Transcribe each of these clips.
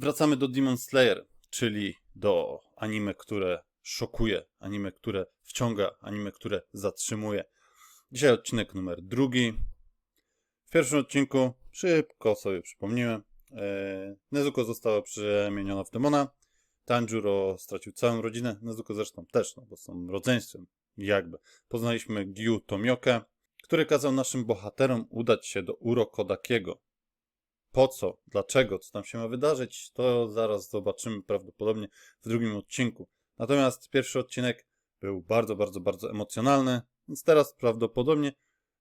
Wracamy do Demon Slayer, czyli do anime, które szokuje, anime, które wciąga, anime, które zatrzymuje. Dzisiaj odcinek numer drugi. W pierwszym odcinku szybko sobie przypomniłem. E, Nezuko została przemieniona w demona. Tanjiro stracił całą rodzinę. Nezuko zresztą też, no bo są rodzeństwem. Jakby. Poznaliśmy Gyu Tomiokę, który kazał naszym bohaterom udać się do Urokodakiego. Po co? Dlaczego? Co tam się ma wydarzyć? To zaraz zobaczymy prawdopodobnie w drugim odcinku. Natomiast pierwszy odcinek był bardzo, bardzo, bardzo emocjonalny, więc teraz prawdopodobnie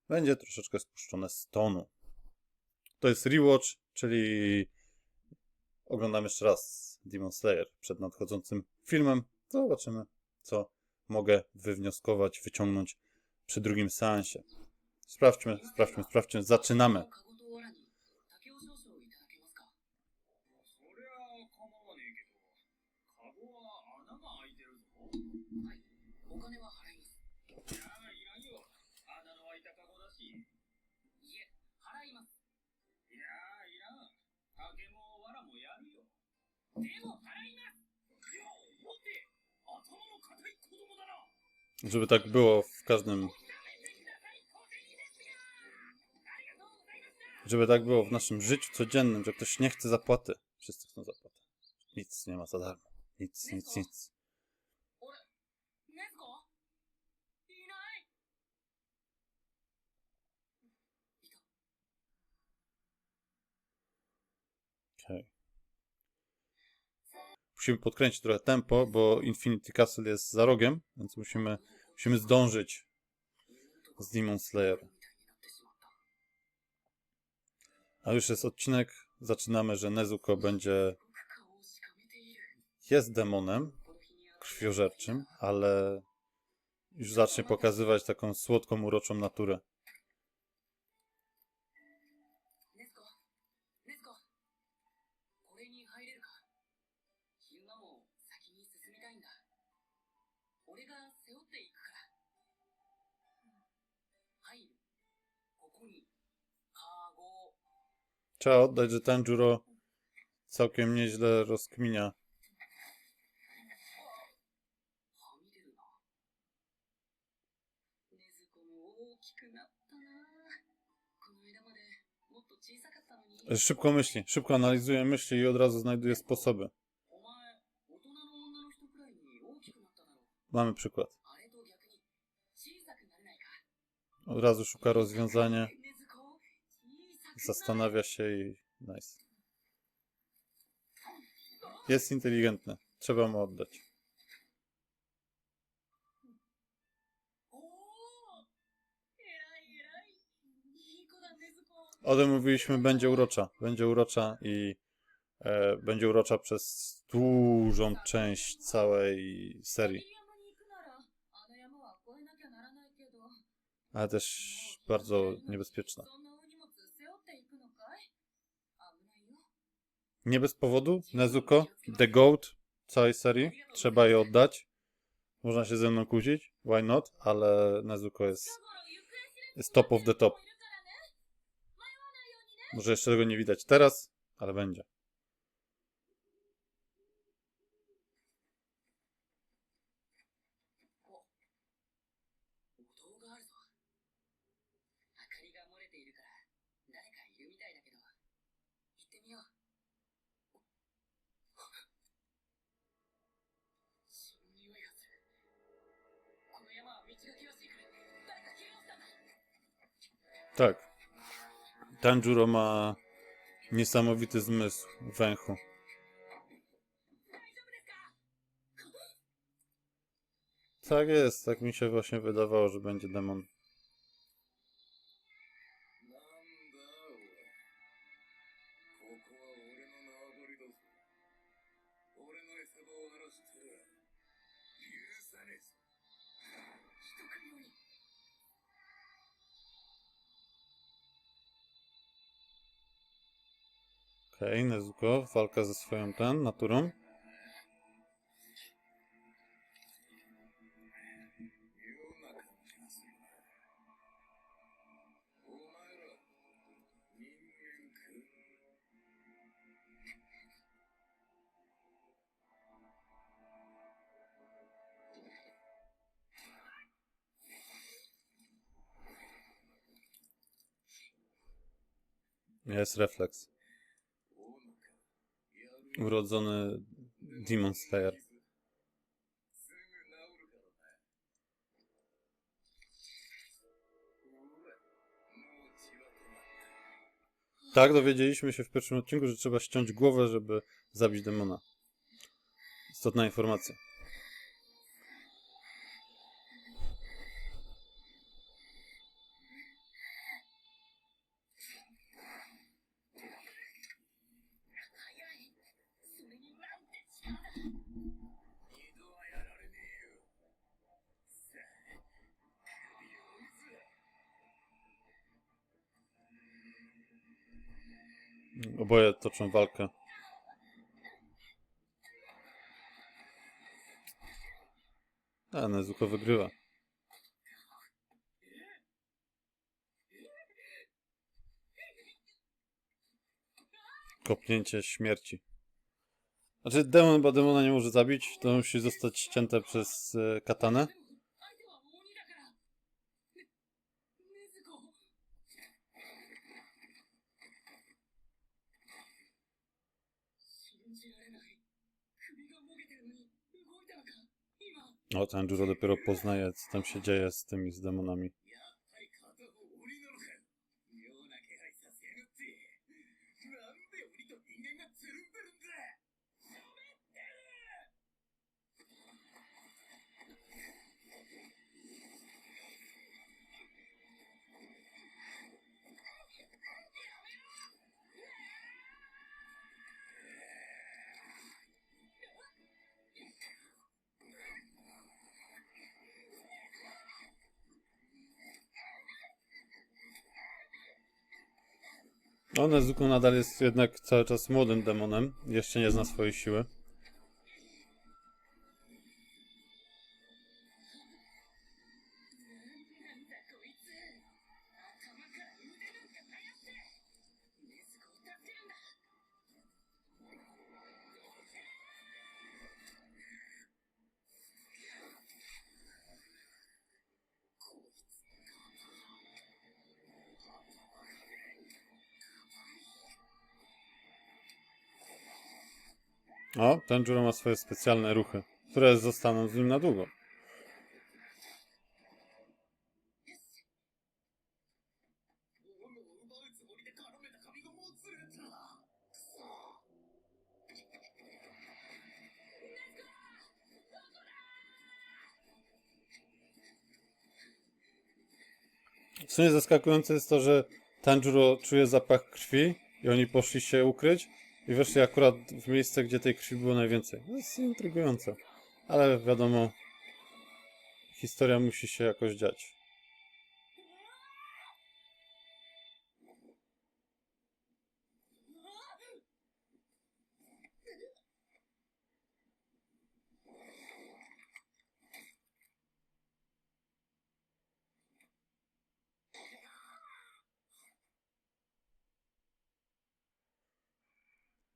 będzie troszeczkę spuszczone z tonu. To jest rewatch, czyli oglądam jeszcze raz Demon Slayer przed nadchodzącym filmem. Zobaczymy, co mogę wywnioskować, wyciągnąć przy drugim seansie. Sprawdźmy, sprawdźmy, sprawdźmy. Zaczynamy. Żeby tak było w każdym. Żeby tak było w naszym życiu codziennym, że ktoś nie chce zapłaty. Wszyscy chcą zapłatę. Nic nie ma za darmo. Nic, nic, nic. musimy podkręcić trochę tempo, bo Infinity Castle jest za rogiem, więc musimy, musimy zdążyć z Demon Slayer. A już jest odcinek, zaczynamy, że Nezuko będzie... Jest demonem krwiożerczym, ale już zacznie pokazywać taką słodką, uroczą naturę. 俺が背負っていくから入るここにカゴ Trzeba oddać, że Tanjiro całkiem nieźle rozkminia. はみ出るなネズコも大きくなったなこの間までもっと小さかったのに Szybko myśli, szybko analizuje myśli i od razu znajduje sposoby. Mamy przykład. Od razu szuka rozwiązania. Zastanawia się i... Nice. Jest inteligentny. Trzeba mu oddać. O tym mówiliśmy, będzie urocza. Będzie urocza i e, będzie urocza przez dużą część całej serii. ale też bardzo niebezpieczna. Nie bez powodu Nezuko, The Goat całej serii, trzeba je oddać. Można się ze mną kłócić, why not, ale Nezuko jest, jest top of the top. Może jeszcze tego nie widać teraz, ale będzie. れているから誰かいるみたいだけど行ってみよう血の匂いがするこの山は道が険しいから誰か怪我をしたんだ Tak. Tanjiro ma niesamowity zmysł węchu. 大丈夫ですか Tak jest, tak mi się właśnie wydawało, że będzie demon. Okej, okay, Nezuko, walka ze swoją ten, naturą. Jest refleks urodzony Demon Slayer. Tak, dowiedzieliśmy się w pierwszym odcinku, że trzeba ściąć głowę, żeby zabić demona. Istotna informacja. Oboje toczą walkę. A, Nezuko wygrywa. Kopnięcie śmierci. Znaczy, demon, bo demona nie może zabić, to musi zostać ścięte przez e, katanę. O, ten Juro dopiero poznaje, co tam się dzieje z tymi z demonami. O, Nezuko nadal jest jednak cały czas młodym demonem. Jeszcze nie zna swojej siły. O, ten ma swoje specjalne ruchy, które zostaną z nim na długo. W sumie zaskakujące jest to, że Tanjiro czuje zapach krwi i oni poszli się ukryć, i weszli akurat w miejsce, gdzie tej krwi było najwięcej. To jest intrygujące. Ale wiadomo, historia musi się jakoś dziać.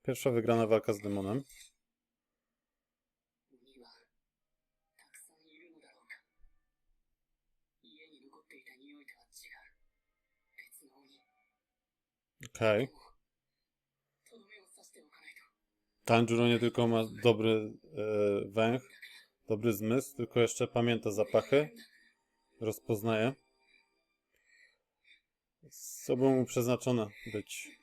Pierwsza wygrana walka z demonem. Okej. Okay. Tanjiro nie tylko ma dobry e, węch, dobry zmysł, tylko jeszcze pamięta zapachy, rozpoznaje. Z sobą mu przeznaczone być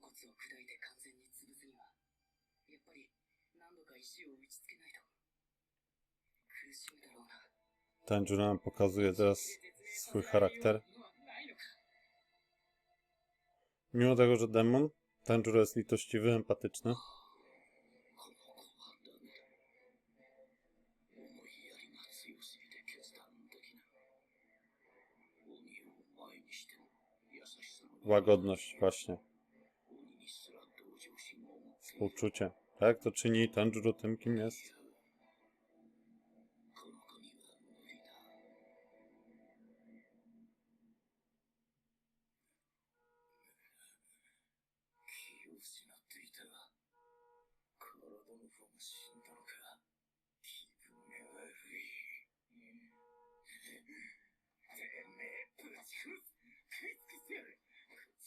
頭骨を砕いて完全に潰すにはやっぱり何度か石を打ちつけないと苦しむだろうな Tanjiro nam pokazuje teraz swój charakter. ないのか Mimo tego, że demon, Tanjiro jest litościwy, empatyczny. この子はダメだ思いやりが強すぎて決断できない鬼を前にしても優しさの Łagodność, właśnie. uczucia. Tak? To czyni Tanjiro tym, kim jest.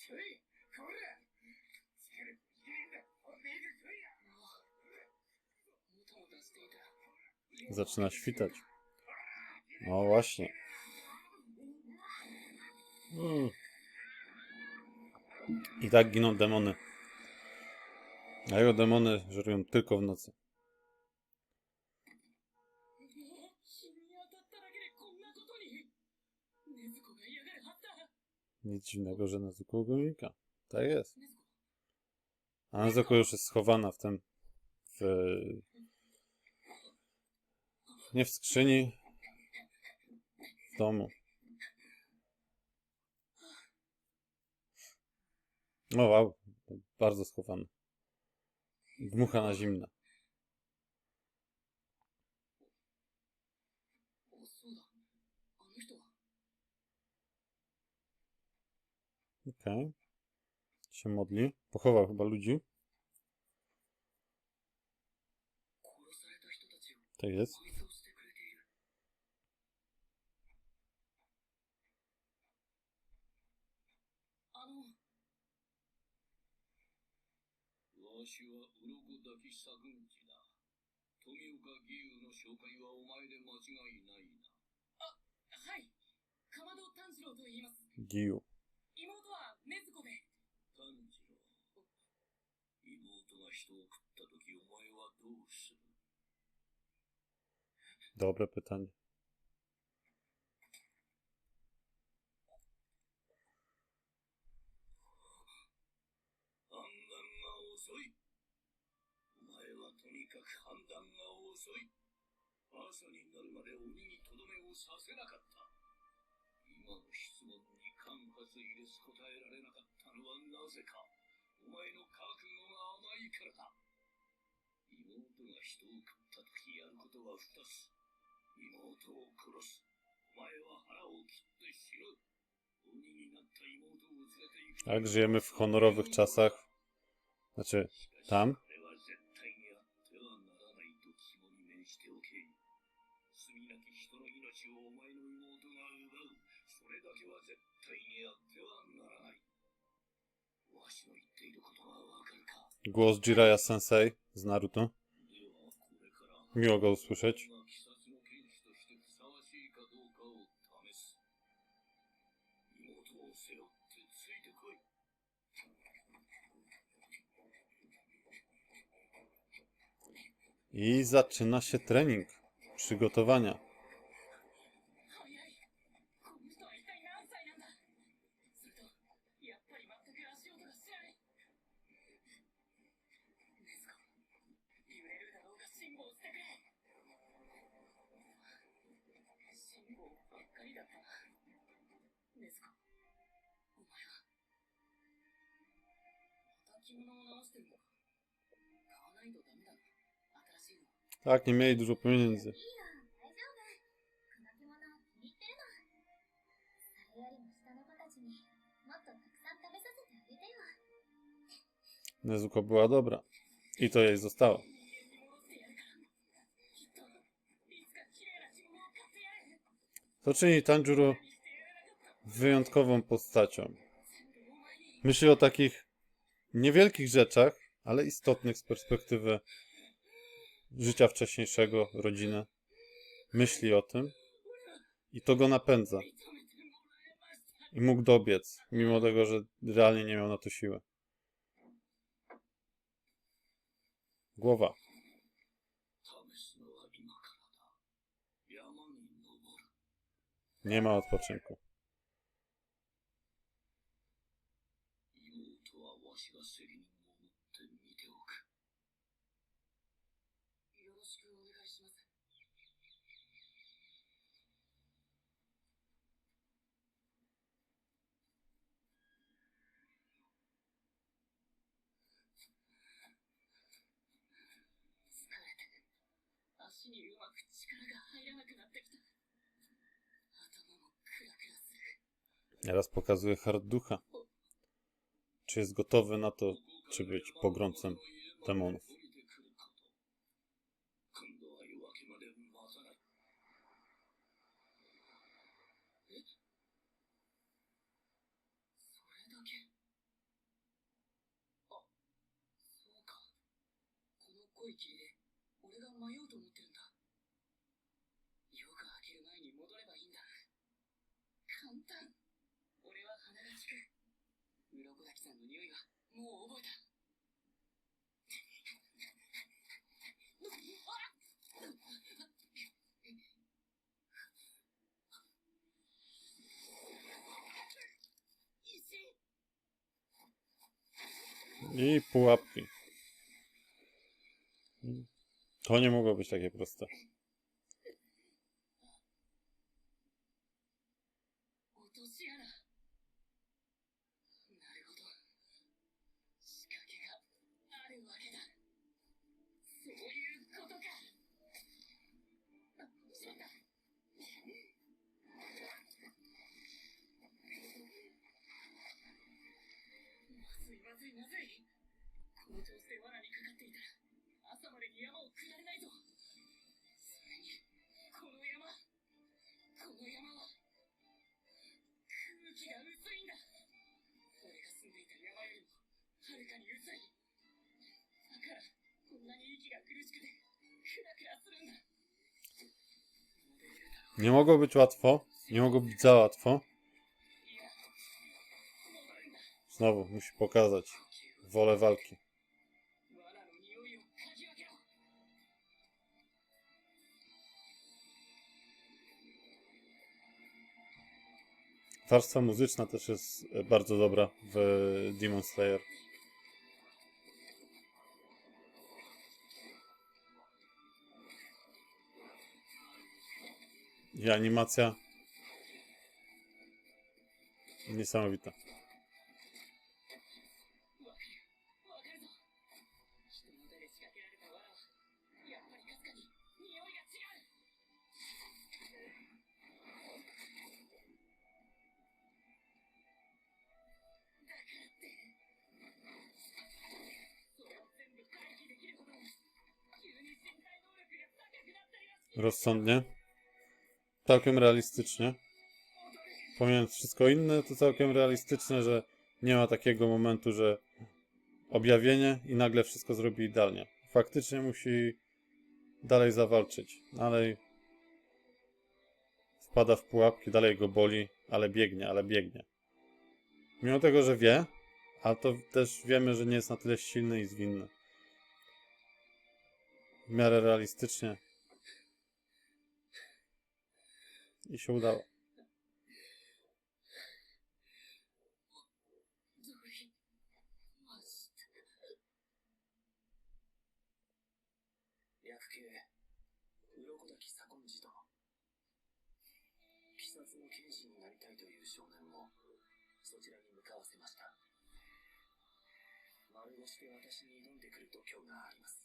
Hey! Zaczyna świtać. No właśnie. Hmm. I tak giną demony. A jego demony żerują tylko w nocy. Nic dziwnego, że Nezuko unika. Tak jest. A Nezuko już jest schowana w tym... w nie w skrzyni. W domu. O, wow. Bardzo schowany. Dmucha na zimne. Okej. Okay. Się modli. Pochował chyba ludzi. Tak jest. わしは鱗抱き左軍次だ。富岡義勇の紹介はお前で間違いないな。はいかまど炭治郎と言います Giu. 妹は禰豆子で炭治郎。妹が人を食った時お前はどうする？Dobre pytanie. 遅い。朝になるまで鬼にとどめをさせなかった。今の質問に間髪入れす答えられなかったのはなぜか。お前の覚悟が甘いからだ。妹が人を食った時やることは二つ。妹を殺す。お前は腹を切って死ぬ。鬼になった妹を連れて行く。 Tak, żyjemy w honorowych czasach. Znaczy, しかし tam Głos Jiraiya Sensei z Naruto. Miło go usłyszeć. I zaczyna się trening, przygotowania. Tak, nie mieli dużo pieniędzy. Nezuko była dobra. I to jej zostało. To czyni Tanjiro wyjątkową postacią. Myśli o takich niewielkich rzeczach, ale istotnych z perspektywy życia wcześniejszego, rodzinę, myśli o tym i to go napędza. I mógł dobiec, mimo tego, że realnie nie miał na to siły. Głowa. Nie ma odpoczynku. 足にうまく力が入らなくなってきた。頭もクラクラする。 Teraz pokazuje hard ducha. Czy jest gotowy na to, czy być pogromcem demonów. 簡単。俺は鼻が利く。鱗滝さんの匂いが、もう覚えた。石 I pułapki. To nie mogło być takie proste. あるわけだ Nie mogło być łatwo. Nie mogło być za łatwo. Znowu musi pokazać wolę walki. Warstwa muzyczna też jest bardzo dobra w Demon Slayer. I animacja niesamowita. Rozsądnie. Całkiem realistycznie. Pomijając wszystko inne, to całkiem realistyczne, że nie ma takiego momentu, że objawienie i nagle wszystko zrobi idealnie. Faktycznie musi dalej zawalczyć. Dalej wpada w pułapki, dalej go boli, ale biegnie, ale biegnie. Mimo tego, że wie, ale to też wiemy, że nie jest na tyle silny i zwinny. W miarę realistycznie. I się udało. ゾリマジで略系、鱗滝左近寺殿。鬼殺の剣士になりたいという少年を、そちらに向かわせました。丸腰で私に挑んでくる度胸があります。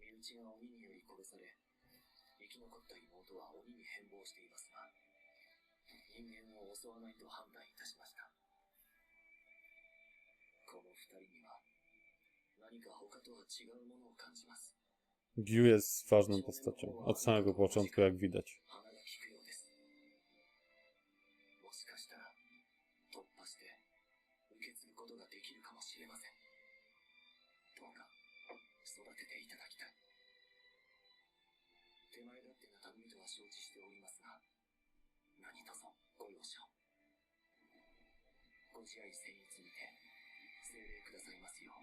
身内が鬼により殺され、き残った妹は鬼に変貌していますが、人間を襲わないと判断いたしました。この二人には、何か他とは違うものを感じます。Gyu jest ważną postacią. Od samego początku, jak widać. 手前勝手な頼みとは承知しておりますが、何卒ご容赦を。ご自愛誠一にて、精霊くださいますよう、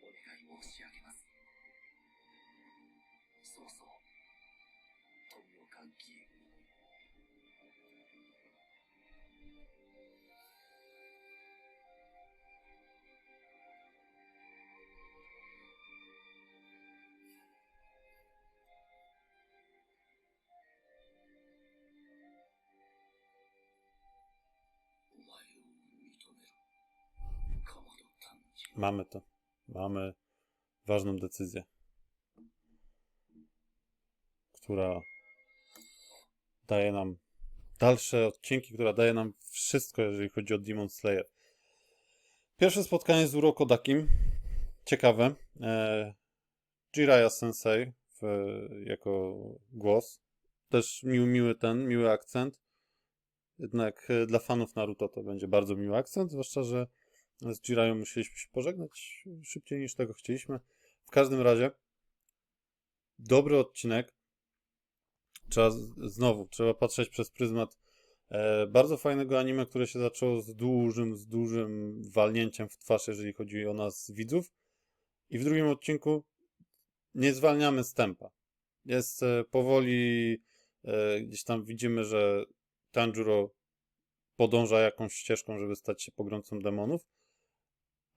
お願い申し上げます。そうそう。富岡義勇 Mamy to. Mamy ważną decyzję, która daje nam dalsze odcinki, która daje nam wszystko, jeżeli chodzi o Demon Slayer. Pierwsze spotkanie z Uroko Dakim. Ciekawe. E, Jiraiya Sensei w, jako głos. Też miły, miły ten, miły akcent. Jednak e, dla fanów Naruto to będzie bardzo miły akcent, zwłaszcza, że z Jiraiją musieliśmy się pożegnać szybciej niż tego chcieliśmy. W każdym razie dobry odcinek. Trzeba znowu, trzeba patrzeć przez pryzmat e, bardzo fajnego anime, które się zaczęło z dużym, z dużym walnięciem w twarz, jeżeli chodzi o nas widzów. I w drugim odcinku nie zwalniamy z tempa. Jest e, powoli, e, gdzieś tam widzimy, że Tanjiro podąża jakąś ścieżką, żeby stać się pogromcą demonów,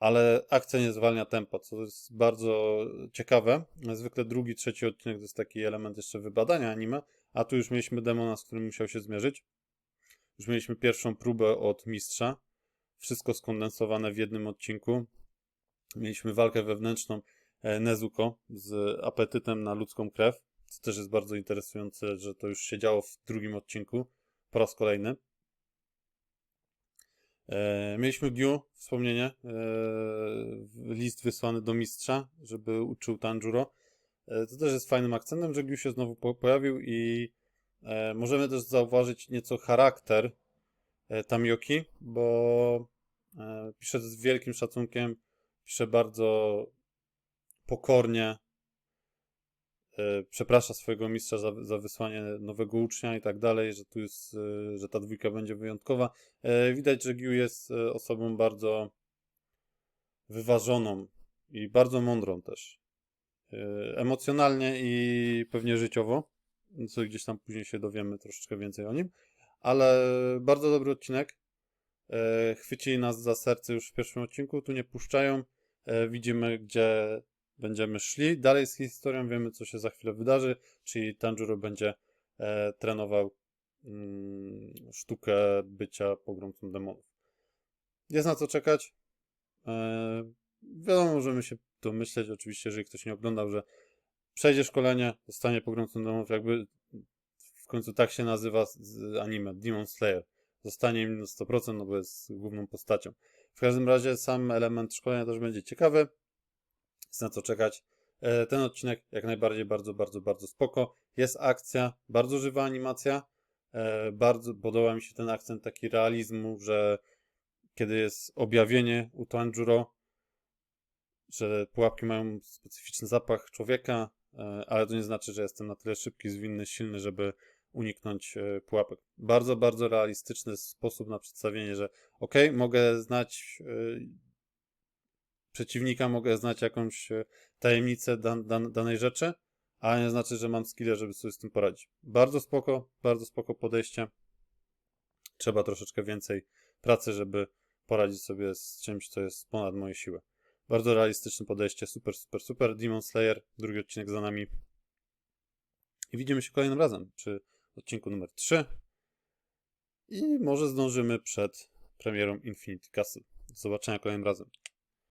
ale akcja nie zwalnia tempa, co jest bardzo ciekawe. Zwykle drugi, trzeci odcinek to jest taki element jeszcze wybadania anime, a tu już mieliśmy demona, z którym musiał się zmierzyć. Już mieliśmy pierwszą próbę od mistrza. Wszystko skondensowane w jednym odcinku. Mieliśmy walkę wewnętrzną e, Nezuko z apetytem na ludzką krew. Co też jest bardzo interesujące, że to już się działo w drugim odcinku po raz kolejny. E, mieliśmy Gyu, wspomnienie, e, list wysłany do mistrza, żeby uczył Tanjuro. E, to też jest fajnym akcentem, że Gyu się znowu po pojawił i możemy też zauważyć nieco charakter Tamioki, bo pisze z wielkim szacunkiem, pisze bardzo pokornie, przeprasza swojego mistrza za, za wysłanie nowego ucznia i tak dalej, że tu jest, e, że ta dwójka będzie wyjątkowa. E, Widać, że Gyu jest e, osobą bardzo wyważoną i bardzo mądrą też. E, Emocjonalnie i pewnie życiowo, co gdzieś tam później się dowiemy troszeczkę więcej o nim. Ale bardzo dobry odcinek. E, Chwycili nas za serce już w pierwszym odcinku, tu nie puszczają. E, Widzimy, gdzie będziemy szli. Dalej z historią wiemy, co się za chwilę wydarzy, czyli Tanjiro będzie e, trenował mm, sztukę bycia pogromcą demonów. Jest na co czekać. E, wiadomo, możemy się domyśleć, oczywiście, jeżeli ktoś nie oglądał, że przejdzie szkolenie, zostanie pogromcą demonów, jakby w końcu tak się nazywa anime, Demon Slayer. Zostanie im na 100%, no bo jest główną postacią. W każdym razie sam element szkolenia też będzie ciekawy. Jest na co czekać. E, Ten odcinek jak najbardziej bardzo, bardzo, bardzo spoko. Jest akcja, bardzo żywa animacja. E, Bardzo podoba mi się ten akcent taki realizmu, że kiedy jest objawienie u Tanjuro, że pułapki mają specyficzny zapach człowieka, e, ale to nie znaczy, że jestem na tyle szybki, zwinny, silny, żeby uniknąć pułapek. Bardzo, bardzo realistyczny sposób na przedstawienie, że ok, mogę znać przeciwnika, mogę znać jakąś e, tajemnicę dan, dan, danej rzeczy, ale nie znaczy, że mam skille, żeby sobie z tym poradzić. Bardzo spoko, bardzo spoko podejście. Trzeba troszeczkę więcej pracy, żeby poradzić sobie z czymś, co jest ponad moje siły. Bardzo realistyczne podejście, super, super, super. Demon Slayer, drugi odcinek za nami. I widzimy się kolejnym razem przy odcinku numer 3. I może zdążymy przed premierą Infinity Castle. Do zobaczenia kolejnym razem.